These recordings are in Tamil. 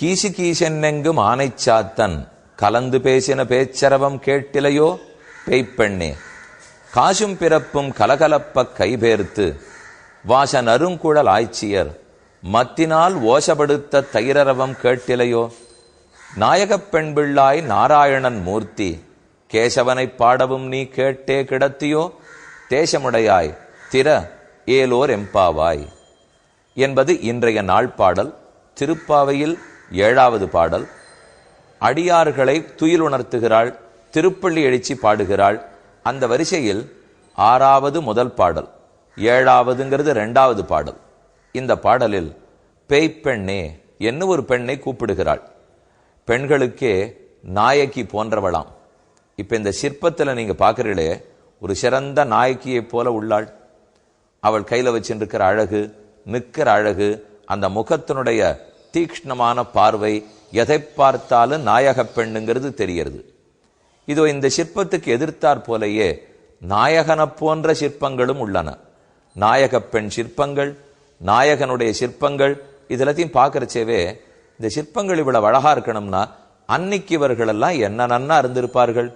கீசி கீசென்னெங்கும் ஆனைச்சாத்தன் கலந்து பேசின பேச்சரவம் கேட்டிலையோ? பேய்ப்பெண்ணே காசும் பிறப்பும் கலகலப்ப கைபேர்த்து வாச நருங்குழல் ஆய்ச்சியர் மத்தினால் ஓசப்படுத்த தைரரவம் கேட்டிலையோ? நாயகப் பெண் பிள்ளாய் நாராயணன் மூர்த்தி கேசவனைப் பாடவும் நீ கேட்டே கிடத்தியோ? தேசமுடையாய் திற ஏலோர் எம்பாவாய். என்பது இன்றைய நாள் பாடல் திருப்பாவையில் ஏழாவது பாடல். அடியார்களை துயில் உணர்த்துகிறாள் திருப்பள்ளி எழுச்சி பாடுகிறாள். அந்த வரிசையில் ஆறாவது முதல் பாடல் ஏழாவதுங்கிறது ரெண்டாவது பாடல். இந்த பாடலில் பேய்ப்பெண்ணே என்ன ஒரு பெண்ணை கூப்பிடுகிறாள். பெண்களுக்கே நாயகி போன்றவளாம். இப்போ இந்த சிற்பத்துல நீங்க பார்க்குறீங்களே ஒரு சிறந்த நாயகியைப் போல உள்ளாள். அவள் கையில வச்சுருக்கிற அழகு நிற்கிற அழகு அந்த முகத்தினுடைய தீக்ஷ்ணமான பார்வை எதை பார்த்தாலும் நாயக பெண்ணுங்கிறது தெரியறது இதோ இந்த சிற்பத்துக்கு எதிர்த்தாற் போலேயே நாயகனை போன்ற சிற்பங்களும் உள்ளன. நாயக பெண் சிற்பங்கள் நாயகனுடைய சிற்பங்கள் இதெல்லாத்தையும் பார்க்கறச்சேவே இந்த சிற்பங்கள் இவ்வளவு அழகா இருக்கணும்னா அன்னைக்கு இவர்களெல்லாம் என்ன நன்னா இருந்திருப்பார்கள்.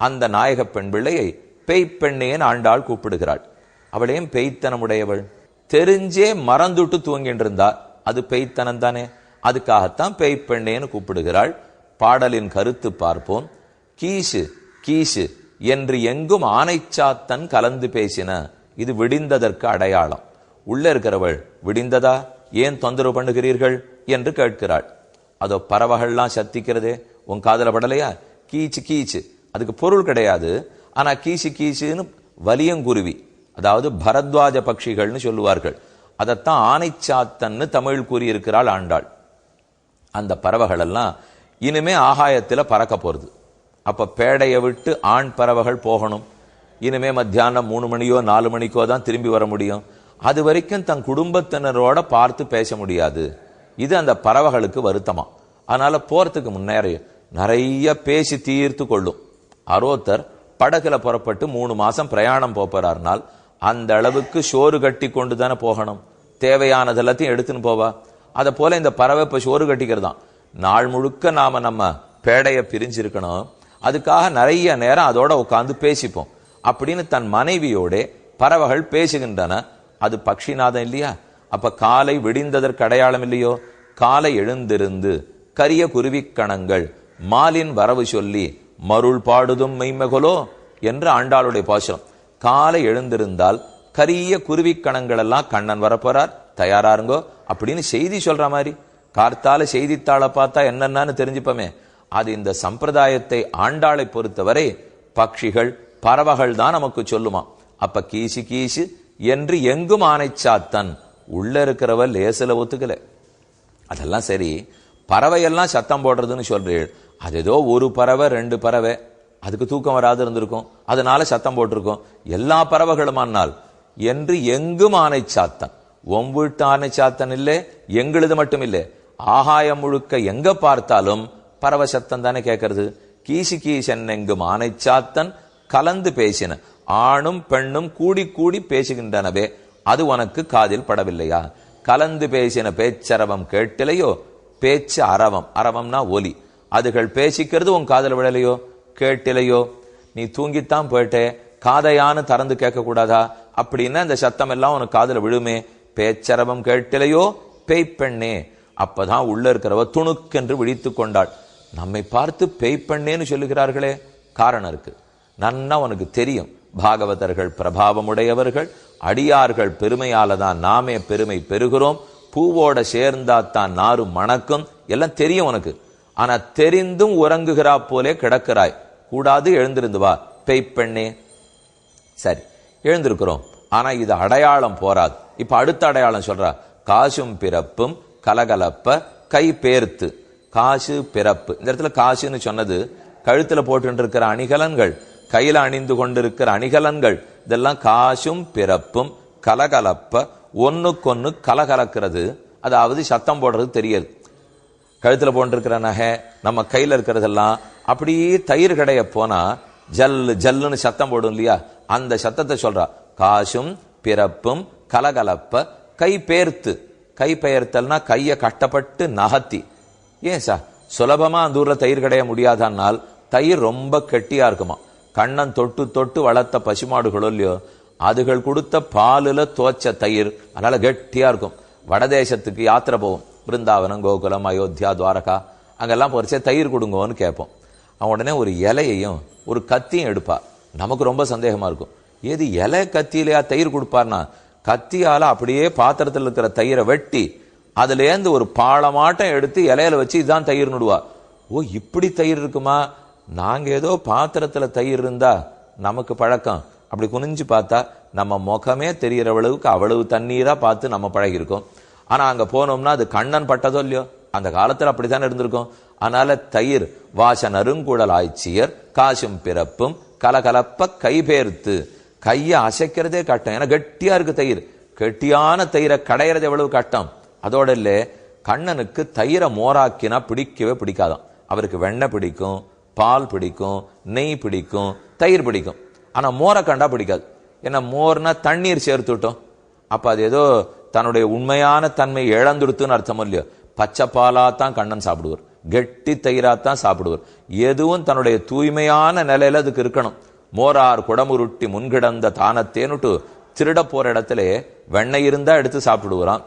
அந்த நாயக பெண் பிள்ளையை பெய்ப்பெண்ணேன் ஆண்டாள் கூப்பிடுகிறாள். அவளையும் பெய்த்தனமுடையவள். தெரிஞ்சே மறந்துட்டு தூங்கிட்டு இருந்தா அது பெய்த்தனம் தானே? அதுக்காகத்தான் பெய்ப்பெண்ணேன்னு கூப்பிடுகிறாள். பாடலின் கருத்து பார்ப்போம். கீசு கீசு என்று எங்கும் ஆனைச்சாத்தன் கலந்து பேசின. இது விடிந்ததற்கு அடையாளம். உள்ளே இருக்கிறவள் விடிந்ததா? ஏன் தொந்தரவு பண்ணுகிறீர்கள்? என்று கேட்கிறாள். அதோ பறவைகள்லாம் சத்திக்கிறதே. உன் காதல படலையா? கீச்சு கீச்சு. அதுக்கு பொருள் கிடையாது. ஆனால் கீச்சு கீச்சுன்னு வலியங்குருவி அதாவது பரத்வாஜ பட்சிகள்னு சொல்லுவார்கள். அதைத்தான் ஆனைச்சாத்தன்னு தமிழ் கூறியிருக்கிறாள் ஆண்டாள். அந்த பறவைகள் எல்லாம் இனிமே ஆகாயத்தில் பறக்க போகிறது அப்போ பேடையை விட்டு ஆண் பறவைகள் போகணும். இனிமே மத்தியானம் மூணு மணியோ நாலு மணிக்கோ தான் திரும்பி வர முடியும். அது வரைக்கும் தன் குடும்பத்தினரோட பார்த்து பேச முடியாது. இது அந்த பறவைகளுக்கு வருத்தமா. அதனால போறதுக்கு முன்னேறையும் நிறைய பேசி தீர்த்து கொள்ளும். அரோத்தர் படகுல புறப்பட்டு மூணு மாசம் பிரயாணம் போறாருனால் அந்த அளவுக்கு சோறு கட்டி கொண்டு தானே போகணும். தேவையானது எல்லாத்தையும் எடுத்துன்னு போவா. அதை போல இந்த பறவை இப்போ சோறு கட்டிக்கிறது தான் நாள் முழுக்க நாம நம்ம பேடையை பிரிஞ்சிருக்கணும். அதுக்காக நிறைய நேரம் அதோட உட்காந்து பேசிப்போம். அப்படின்னு தன் மனைவியோட பறவைகள் பேசுகின்றன. அது பக்ஷிநாதம் இல்லையா? அப்ப காலை விடிந்ததற்கு அடையாளம் இல்லையோ? காலை எழுந்திருந்து கரிய குருவிக்கணங்கள் மாலின் வரவு சொல்லி மருள் பாடுதும் மெய்மகலோ என்று ஆண்டாளுடைய பாசுரம். காலை எழுந்திருந்தால் கரிய குருவி எல்லாம் கண்ணன் வரப்போறார். தயாராருங்கோ. அப்படின்னு செய்தி சொல்ற மாதிரி. கார்த்தால செய்தித்தாளை பார்த்தா என்னென்னு தெரிஞ்சுப்போமே. அது இந்த சம்பிரதாயத்தை ஆண்டாளை பொறுத்தவரை பட்சிகள் பறவைகள் தான் நமக்கு சொல்லுமா. அப்ப கீசு கீசு என்று எங்கும் ஆனைச்சாத்தன் உள்ள இருக்கிறவ லேசில ஒத்துக்கல. அதெல்லாம் சரி. பறவையெல்லாம் சத்தம் போடுறதுன்னு சொல்றீள். அது ஏதோ ஒரு பறவை ரெண்டு பறவை. அதுக்கு தூக்கம் வராது இருந்திருக்கும். அதனால சத்தம் போட்டிருக்கோம். எல்லா பறவைகளுமானால் என்று எங்கும் ஆனை சாத்தன். உன் வீட்டு ஆனை சாத்தன் இல்லை எங்களுது மட்டும் இல்லை. ஆகாயம் முழுக்க எங்க பார்த்தாலும் பரவசத்தம் தானே கேட்கறது? கீசி கீசன் எங்கும் ஆனை சாத்தன் கலந்து பேசின. ஆணும் பெண்ணும் கூடி கூடி பேசுகின்றனவே அது உனக்கு காதில் படவில்லையா? கலந்து பேசின பேச்சரவம் கேட்டிலையோ? பேச்சு அரவம் அரவம்னா ஒலி. அதுகள் பேசிக்கிறது உன் காதல் விழலையோ? கேட்டிலையோ? நீ தூங்கித்தான் போயிட்டே காதையான்னு திறந்து கேட்கக்கூடாதா? அப்படின்னா இந்த சத்தம் எல்லாம் உனக்கு காதில் விழுமே. பேச்சரவம் கேட்டிலையோ? பேய்ப்பெண்ணே. அப்பதான் உள்ள இருக்கிறவ துணுக்கென்று விழித்து கொண்டாள். நம்மை பார்த்து பேய்ப்பெண்ணேன்னு சொல்லுகிறார்களே. காரணம் இருக்கு. நன்னா உனக்கு தெரியும். பாகவதர்கள் பிரபாவமுடையவர்கள். அடியார்கள் பெருமையால தான் நாமே பெருமை பெறுகிறோம். பூவோட சேர்ந்தா தான் நாரும் மணக்கும். எல்லாம் தெரியும் உனக்கு. ஆனா தெரிந்தும் உறங்குகிறா போலே கிடக்கிறாய். கூடாது எழுந்திருந்து வா. பெய்ப்பெண்ணே. சரி எழுந்திருக்கிறோம். ஆனா இது அடையாளம் போராது இப்ப அடுத்த அடையாளம் சொல்றா காசும் பிறப்பும் கலகலப்ப கை பேர்த்து. காசு பிறப்பு. இந்த இடத்துல காசுன்னு சொன்னது கழுத்துல போட்டுருக்கிற அணிகலன்கள் கையில அணிந்து கொண்டிருக்கிற அணிகலன்கள். இதெல்லாம் காசும் பிறப்பும் கலகலப்ப ஒண்ணுக்கொன்னு கலகலக்கிறது. அதாவது சத்தம் போடுறது தெரியாது. கழுத்துல போட்டிருக்கிற நகை நம்ம கையில இருக்கிறதெல்லாம் அப்படியே தயிர் கடையை போனா ஜல்லு ஜல்லுன்னு சத்தம் போடும் இல்லையா? அந்த சத்தத்தை சொல்றா. காசும் பிறப்பும் கலகலப்ப கை பெயர்த்து கை பெயர்த்தல்னா கையை கஷ்டப்பட்டு நகர்த்தி. ஏன் சார்? சுலபமா அந்த ஊர்ல தயிர் கிடைய முடியாதானால் தயிர் ரொம்ப கெட்டியா இருக்குமா? கண்ணன் தொட்டு தொட்டு வளர்த்த பசுமாடுகளோ இல்லையோ அதுகள் கொடுத்த பாலுல தோச்ச தயிர் அதனால கெட்டியா இருக்கும். வடதேசத்துக்கு யாத்திரை போவோம். பிருந்தாவனம் கோகுலம் அயோத்தியா துவாரகா அங்கெல்லாம் பொறிச்சே தயிர் கொடுங்கோன்னு கேட்போம். அவன் உடனே ஒரு இலையையும் ஒரு கத்தியும் எடுப்பா. நமக்கு ரொம்ப சந்தேகமாக இருக்கும். ஏது இலை கத்தியிலையா தயிர் கொடுப்பார்னா கத்தியால் அப்படியே பாத்திரத்தில் இருக்கிற தயிரை வெட்டி அதுலேருந்து ஒரு பாலமாட்டம் எடுத்து இலையில வச்சு இதுதான் தயிர் நடுவா. ஓ இப்படி தயிர் இருக்குமா? நாங்கள் ஏதோ பாத்திரத்தில் தயிர் இருந்தா நமக்கு பழக்கம். அப்படி குனிஞ்சு பார்த்தா நம்ம முகமே தெரிகிற அளவுக்கு அவ்வளவு தண்ணீராக பார்த்து நம்ம பழகிருக்கோம் ஆனால் அங்கே போனோம்னா அது கண்ணன் பட்டதோ இல்லையோ? அந்த காலத்தில் அப்படி தானே இருந்திருக்கும். அதனால் தயிர் வாச நறுங்குழல் ஆய்ச்சியர் காசும் பிறப்பும் கலகலப்ப கைபேர்த்து கையை அசைக்கிறதே கட்டம் ஏன்னா கெட்டியா இருக்கு தயிர். கெட்டியான தயிரை கடையிறது எவ்வளவு கட்டம் அதோட இல்லை கண்ணனுக்கு தயிரை மோராக்கினா பிடிக்கவே பிடிக்காதான் அவருக்கு வெண்ணெய் பிடிக்கும் பால் பிடிக்கும் நெய் பிடிக்கும் தயிர் பிடிக்கும். ஆனால் மோரை கண்டா பிடிக்காது. ஏன்னா மோர்னா தண்ணீர் சேர்த்துட்டோம். அப்போ அது ஏதோ தன்னுடைய உண்மையான தன்மை இழந்துடுத்துன்னு அர்த்தம் இல்லையோ? பச்சை பாலாக தான் கண்ணன் சாப்பிடுவார். கெட்டி தயிராக தான் சாப்பிடுவார். எதுவும் தன்னுடைய தூய்மையான நிலையில அதுக்கு இருக்கணும். மோரார் குடமுருட்டி முன்கிடந்த தானத்தேனுட்டு திருட போற இடத்துல வெண்ணெய் இருந்தா எடுத்து சாப்பிடுவான்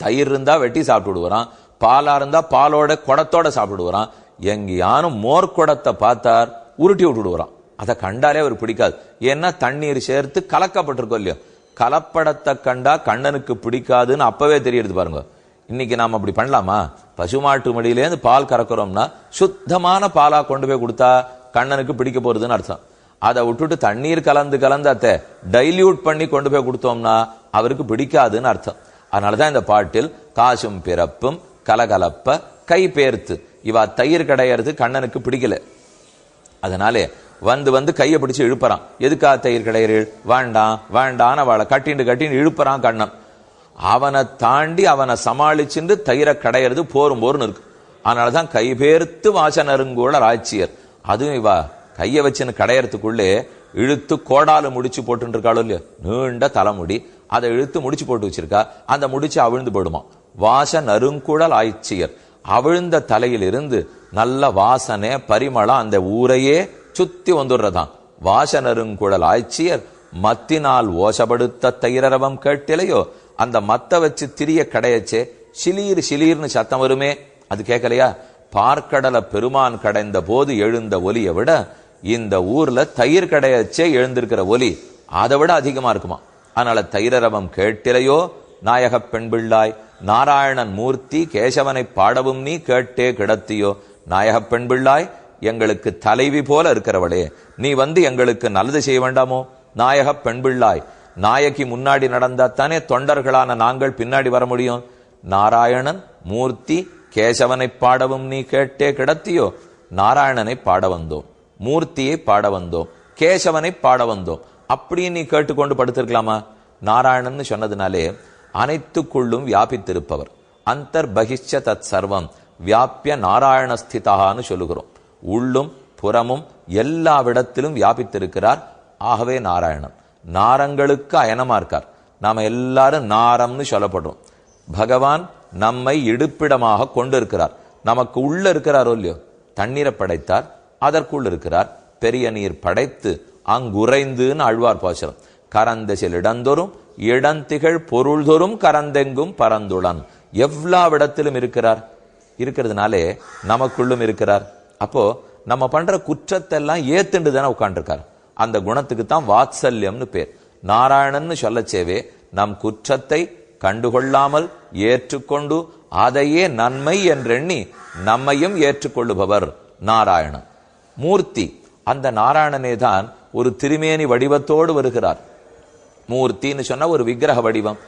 தயிர் இருந்தா வெட்டி சாப்பிட்டுடுவான் பாலா இருந்தா பாலோட குடத்தோட சாப்பிடுவான் எங்கேயானும் மோர் குடத்தை பார்த்தார் உருட்டி விட்டுடுவான் அதை கண்டாலே அவர் பிடிக்காது. ஏன்னா தண்ணீர் சேர்த்து கலக்கப்பட்டிருக்கோம் இல்லையோ. கலப்படத்தை கண்டா கண்ணனுக்கு பிடிக்காதுன்னு அப்பவே தெரியுது பாருங்க. இன்னைக்கு நாம் அப்படி பண்ணலாமா? பசுமாட்டு மடியிலேருந்து பால் கறக்குறோம்னா சுத்தமான பாலாக கொண்டு போய் கொடுத்தா கண்ணனுக்கு பிடிக்க போறதுன்னு அர்த்தம். அதை விட்டுட்டு தண்ணீர் கலந்து கலந்து அத்தை டைல்யூட் பண்ணி கொண்டு போய் கொடுத்தோம்னா அவருக்கு பிடிக்காதுன்னு அர்த்தம். அதனால தான் இந்த பாட்டில் காசும் பிறப்பும் கலகலப்ப கை பேர்த்து. இவா தயிர் கடையறது கண்ணனுக்கு பிடிக்கல. அதனாலே வந்து வந்து கையை பிடிச்சு இழுப்பறான். எதுக்கா தயிர் கடையறீள்? வேண்டாம் வேண்டான்னு அவளை கட்டிண்டு கட்டின்னு இழுப்பறான் கண்ணன். அவனை தாண்டி அவனை சமாளிச்சுட்டு தயிரை கடையிறது போரும் போர்னு இருக்கு. அதனாலதான் கைபேர்த்து வாசனருங்கூட ஆட்சியர் அதுவும் இவா கையை வச்சுன்னு கடையறதுக்குள்ளே இழுத்து கோடால முடிச்சு போட்டு இருக்காளோ இல்லையோ? நீண்ட தலைமுடி. அதை இழுத்து முடிச்சு போட்டு வச்சிருக்கா. அந்த முடிச்சு அவிழ்ந்து போடுமா வாச நறுங்குழல் ஆய்ச்சியர் அவிழ்ந்த தலையில் இருந்து நல்ல வாசனை பரிமளம் அந்த ஊரையே சுத்தி வந்துடுறதாம் வாச நறுங்குழல் ஆய்ச்சியர் மத்தினால் ஓசப்படுத்த தைரவம் கேட்டிலையோ? அந்த மத்த வச்சு திரிய கடையச்சே சிலீர் சிலீர்னு சத்தம் வருமே அது கேட்கலையா பார்க்கடல பெருமான் கடைந்த போது எழுந்த ஒலியை விட இந்த ஊர்ல தயிர் கடையச்சே எழுந்திருக்கிற ஒலி அதை விட அதிகமா இருக்குமா? அதனால தைரரவம் கேட்டிலையோ நாயக பெண்பிள்ளாய் நாராயணன் மூர்த்தி கேசவனை பாடவும் நீ கேட்டே கிடத்தியோ நாயக பெண்பிள்ளாய் எங்களுக்கு தலைவி போல இருக்கிறவளே நீ வந்து எங்களுக்கு நல்லது செய்ய வேண்டாமோ? நாயக பெண்பிள்ளாய் நாயகி முன்னாடி நடந்தா தானே தொண்டர்களான நாங்கள் பின்னாடி வர முடியும். நாராயணன் மூர்த்தி கேசவனை பாடவும் நீ கேட்டே கிடத்தியோ? நாராயணனை பாட வந்தோம். மூர்த்தியை பாட வந்தோம். கேசவனை பாட வந்தோம். அப்படின்னு நீ கேட்டுக்கொண்டு படுத்திருக்கலாமா? நாராயணன் சொன்னதுனாலே அனைத்துக்குள்ளும் வியாபித்திருப்பவர். அந்தர் பகிஷ்ச தத் சர்வம் வியாபிய நாராயணஸ்திதான்னு சொல்லுகிறோம். உள்ளும் புறமும் எல்லா விடத்திலும் வியாபித்திருக்கிறார். ஆகவே நாராயணன். நாரங்களுக்கு அயனமா இருக்கார். நாம எல்லாரும் நாரம்னு சொல்லப்படுறோம் பகவான் நம்மை இடுப்பிடமாக கொண்டு இருக்கிறார் நமக்கு உள்ள இருக்கிறாரோ இல்லையோ? தண்ணீரை படைத்தார் அதற்குள் இருக்கிறார். பெரிய நீர் படைத்து அங்குறைந்துன்னு அழ்வார் பாசுரம். கரந்தசில் இடந்தோறும் இடந்திகள் பொருள்தோறும் கரந்தெங்கும் பரந்துளன் எவ்வளவிடத்திலும் இருக்கிறார்? இருக்கிறதுனாலே நமக்குள்ளும் இருக்கிறார். அப்போ நம்ம பண்ற குற்றத்தெல்லாம் ஏத்துண்டு தானே உட்காந்துருக்கார் அந்த குணத்துக்கு தான் வாத்சல்யம்னு பேர். நாராயணன்னு சொல்லச்சேவே நம் குற்றத்தை கண்டுகொள்ளாமல் ஏற்றுக்கொண்டு அதையே நன்மை என்றெண்ணி நம்மையும் ஏற்றுக்கொள்ளுபவர் நாராயணன். மூர்த்தி அந்த நாராயணனே தான் ஒரு திருமேனி வடிவத்தோடு வருகிறார். மூர்த்தின்னு சொன்னா ஒரு விக்கிரக வடிவம்.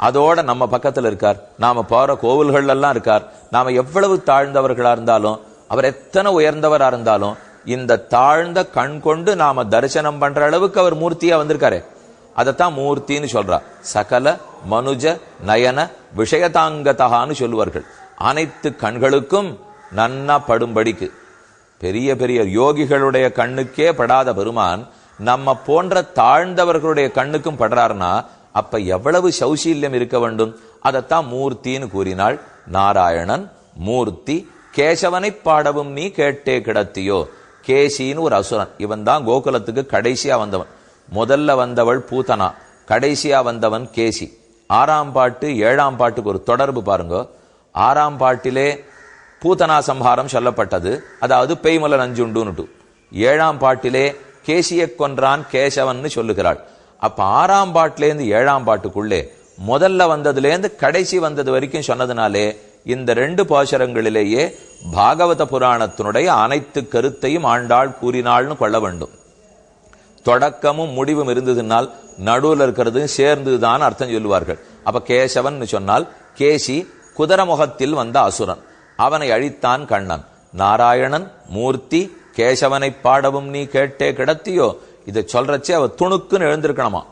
அதோட நம்ம பக்கத்தில் இருக்கார். நாம போற கோவில்கள் எல்லாம் இருக்கார். நாம எவ்வளவு தாழ்ந்தவர்களா இருந்தாலும் அவர் எத்தனை உயர்ந்தவரா இருந்தாலும் இந்த தாழ்ந்த கண் கொண்டு நாம தரிசனம் பண்ற அளவுக்கு அவர் மூர்த்தியா வந்திருக்காரு. அதைத்தான் மூர்த்தின்னு சொல்றா. சகல மனுஜ நயன விஷயதாங்கதகான்னு சொல்லுவார்கள். அனைத்து கண்களுக்கும் நன்னா படும்படிக்கு. பெரிய பெரிய யோகிகளுடைய கண்ணுக்கே படாத பெருமான் நம்ம போன்ற தாழ்ந்தவர்களுடைய கண்ணுக்கும் படுறாருன்னா அப்ப எவ்வளவு சௌசீல்யம் இருக்க வேண்டும்? அதைத்தான் மூர்த்தின்னு கூறினாள். நாராயணன் மூர்த்தி கேசவனை பாடவும் நீ கேட்டே கிடத்தியோ? கேசின்னு ஒரு அசுரன். இவன் தான் கோகுலத்துக்கு கடைசியாக வந்தவன். முதல்ல வந்தவள் பூதனா. கடைசியாக வந்தவன் கேசி. ஆறாம் பாட்டு ஏழாம் பாட்டுக்கு ஒரு தொடர்பு பாருங்க. ஆறாம் பாட்டிலே பூதனா சம்ஹாரம் சொல்லப்பட்டது. அதாவது பெய்மல நஞ்சுண்டுன்னுட்டு ஏழாம் பாட்டிலே கேசியை கொன்றான் கேசவன்னு சொல்லுகிறாள். அப்ப ஆறாம் பாட்டிலேருந்து ஏழாம் பாட்டுக்குள்ளே முதல்ல வந்ததுலேருந்து கடைசி வந்தது வரைக்கும் சொன்னதுனாலே இந்த ரெண்டு பாசுரங்களிலேயே பாகவத புராணத்தினுடைய அனைத்து கருத்தையும் ஆண்டாள் கூறினாள்னு கொள்ள வேண்டும். தொடக்கமும் முடிவும் இருந்ததுனால் நடுவுல இருக்கிறது சேர்ந்துதான் அர்த்தம் சொல்லுவார்கள். அப்ப கேசவன் சொன்னால் கேசி குதிரமுகத்தில் வந்த அசுரன். அவனை அழித்தான் கண்ணன். நாராயணன் மூர்த்தி கேசவனை பாடவும் நீ கேட்டே கிடத்தியோ? இதை சொல்றச்சே அவ துணுக்குன்னு எழுந்திருக்கணுமா?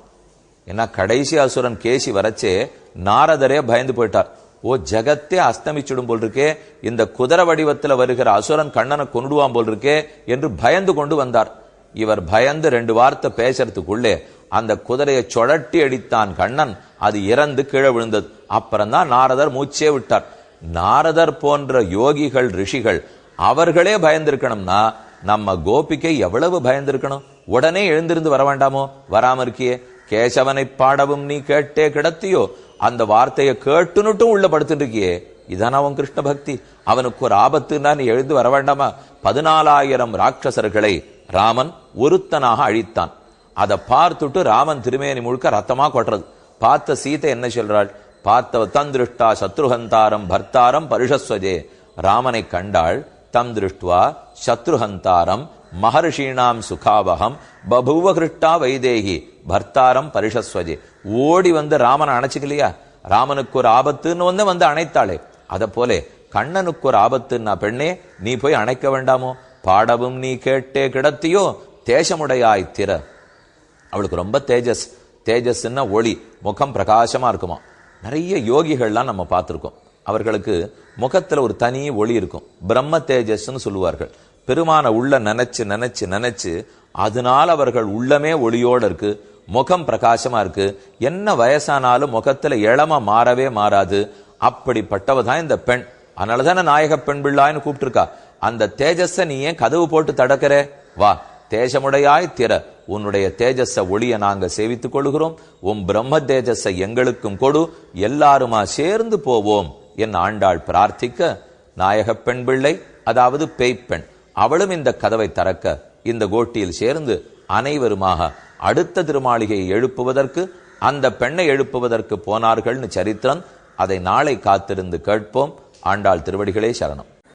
ஏன்னா கடைசி அசுரன் கேசி வரச்சே நாரதரே பயந்து போயிட்டார். ஓ ஜெகத்தே அஸ்தமிச்சிடும் போல் இருக்கே இந்த குதிரை வடிவத்தில் வருகிற அசுரன் கண்ணனை கொண்டுடுவான் போல் இருக்கே என்று பயந்து கொண்டு வந்தார். இவர் பயந்து ரெண்டு வார்த்தை பேசுறதுக்குள்ளே அந்த குதிரையை சுழட்டி அடித்தான் கண்ணன். அது இறந்து கீழே விழுந்தது. அப்புறம்தான் நாரதர் மூச்சே விட்டார். நாரதர் போன்ற யோகிகள் ரிஷிகள் அவர்களே பயந்திருக்கணும்னா நம்ம கோபிக்கை எவ்வளவு பயந்திருக்கணும்? உடனே எழுந்திருந்து வர வேண்டாமோ வராம இருக்கியே. கேசவனை பாடவும் நீ கேட்டே கிடத்தியோ? அந்த வார்த்தையை கேட்டுனுட்டும் உள்ள படுத்துட்டு இருக்கியே இதான அவன் கிருஷ்ண பக்தி? அவனுக்கு ஒரு ஆபத்துன்னா நீ எழுந்து வர வேண்டாமா? பதினாலாயிரம் ராட்சசர்களை ராமன் ஒருத்தனாக அழித்தான். அதை பார்த்துட்டு ராமன் திருமேனி முழுக்க ரத்தமா கொட்டுறது. பார்த்த சீதை என்ன சொல்றாள்? பார்த்தவ தந்திருஷ்டா சத்ருஹந்தாரம் பர்த்தாரம் பருஷஸ்வஜே. ராமனை கண்டாள் தம் திருஷ்டுவா சத்ருஹந்தாரம் மகர்ஷீணாம் சுகாவகம் பபுவ கிருஷ்டா வைதேகி பர்த்தாரம் பரிஷஸ்வஜி ஓடி வந்து ராமனை அணைச்சிக்கலையா? ராமனுக்கு ஒரு ஆபத்துன்னு வந்து வந்து அணைத்தாளே. அத போலே கண்ணனுக்கு ஒரு ஆபத்துன்னா பெண்ணே நீ போய் அணைக்க வேண்டாமோ? பாடவும் நீ கேட்டே கிடத்தியோ தேசமுடையாய் திற. அவளுக்கு ரொம்ப தேஜஸ். தேஜஸ்ன்னா ஒளி முகம் பிரகாசமா இருக்குமா? நிறைய யோகிகள்லாம் நம்ம பார்த்துருக்கோம். அவர்களுக்கு முகத்துல ஒரு தனி ஒளி இருக்கும். பிரம்ம தேஜஸ்ன்னு சொல்லுவார்கள். பெருமான உள்ள நினைச்சு நினைச்சு நினைச்சு அதனால அவர்கள் உள்ளமே ஒளியோட இருக்கு முகம் பிரகாசமா இருக்கு. என்ன வயசானாலும் முகத்துல இளம மாறவே மாறாது. அப்படிப்பட்டவ தான் இந்த பெண். அதனாலதானே நாயக பெண் பிள்ளான்னு கூப்பிட்டுருக்கா. அந்த தேஜஸ நீ ஏன் கதவு போட்டு தடக்கிற? வா தேஜமுடையாய் திற உன்னுடைய தேஜஸ ஒளிய நாங்க சேவித்துக் கொள்கிறோம். உன் பிரம்ம தேஜஸ எங்களுக்கும் கொடு. எல்லாருமா சேர்ந்து போவோம். என் ஆண்டாள் பிரார்த்திக்க. நாயக பெண் பிள்ளை அதாவது பேய்ப்பெண் அவளும் இந்த கதவை தறக்க இந்த கோட்டியில் சேர்ந்து அனைவருமாக அடுத்த திருமாளிகையை எழுப்புவதற்கு அந்த பெண்ணை எழுப்புவதற்கு போனார்கள்னு சரித்திரம் அதை நாளை காத்திருந்து கேட்போம். ஆண்டாள் திருவடிகளே சரணம்.